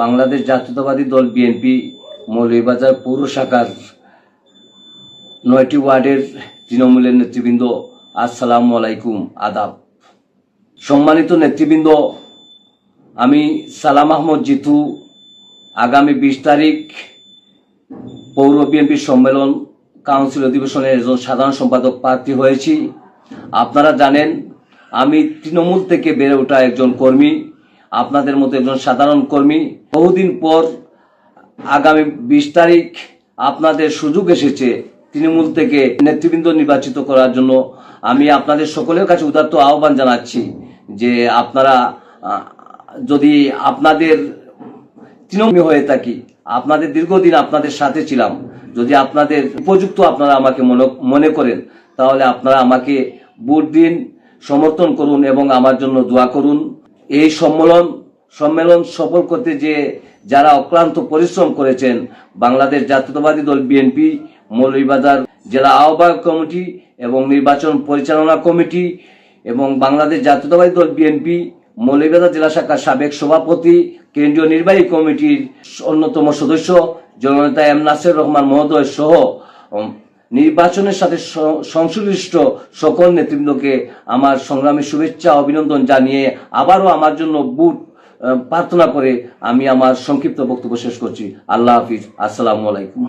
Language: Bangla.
বাংলাদেশ জাতীয়তাবাদী দল বিএনপি মৌলভীবাজার পৌর শাখার নয়টি ওয়ার্ডের তৃণমূলের নেতৃবৃন্দ, আসসালামু আলাইকুম, আদাব। সম্মানিত নেতৃবৃন্দ, আমি সালাম আহমদ জিতু। আগামী বিশ তারিখ পৌর বিএনপি সম্মেলন কাউন্সিল অধিবেশনের একজন সাধারণ সম্পাদক প্রার্থী হয়েছি। আপনারা জানেন, আমি তৃণমূল থেকে বেড়ে ওঠা একজন কর্মী। আপনাদের মতো একজন সাধারণ কর্মী বহুদিন পর আগামী বিশ তারিখ আপনাদের সুযোগ এসেছে তৃণমূল থেকে নেতৃবৃন্দ নির্বাচিত করার জন্য। আমি আপনাদের সকলের কাছে উদাত্ত আহ্বান জানাচ্ছি যে আপনারা যদি আপনাদের তৃণমূল হয়ে থাকি, আপনাদের দীর্ঘদিন আপনাদের সাথে ছিলাম, যদি আপনাদের উপযুক্ত আপনারা আমাকে মনে মনে করেন, তাহলে আপনারা আমাকে ভোট দিন, সমর্থন করুন এবং আমার জন্য দোয়া করুন। এই সম্মেলন সম্মেলন সফল করতে যে যারা অক্লান্ত পরিশ্রম করেছেন, বাংলাদেশ জাতীয়তাবাদী দল বিএনপি, মৌলভীবাজার জেলা আহ্বায়ক কমিটি এবং নির্বাচন পরিচালনা কমিটি এবং বাংলাদেশ জাতীয়তাবাদী দল বিএনপি, মৌলভীবাজার জেলা শাখার সাবেক সভাপতি, কেন্দ্রীয় নির্বাহী কমিটির অন্যতম সদস্য জননেতা এম নাসির রহমান মহোদয় সহ নির্বাচনের সাথে সংশ্লিষ্ট সকল নেতৃবৃন্দকে আমার সংগ্রামের শুভেচ্ছা, অভিনন্দন জানিয়ে আবারও আমার জন্য বুট প্রার্থনা করে আমি আমার সংক্ষিপ্ত বক্তব্য শেষ করছি। আল্লাহ হাফিজ। আসসালামু আলাইকুম।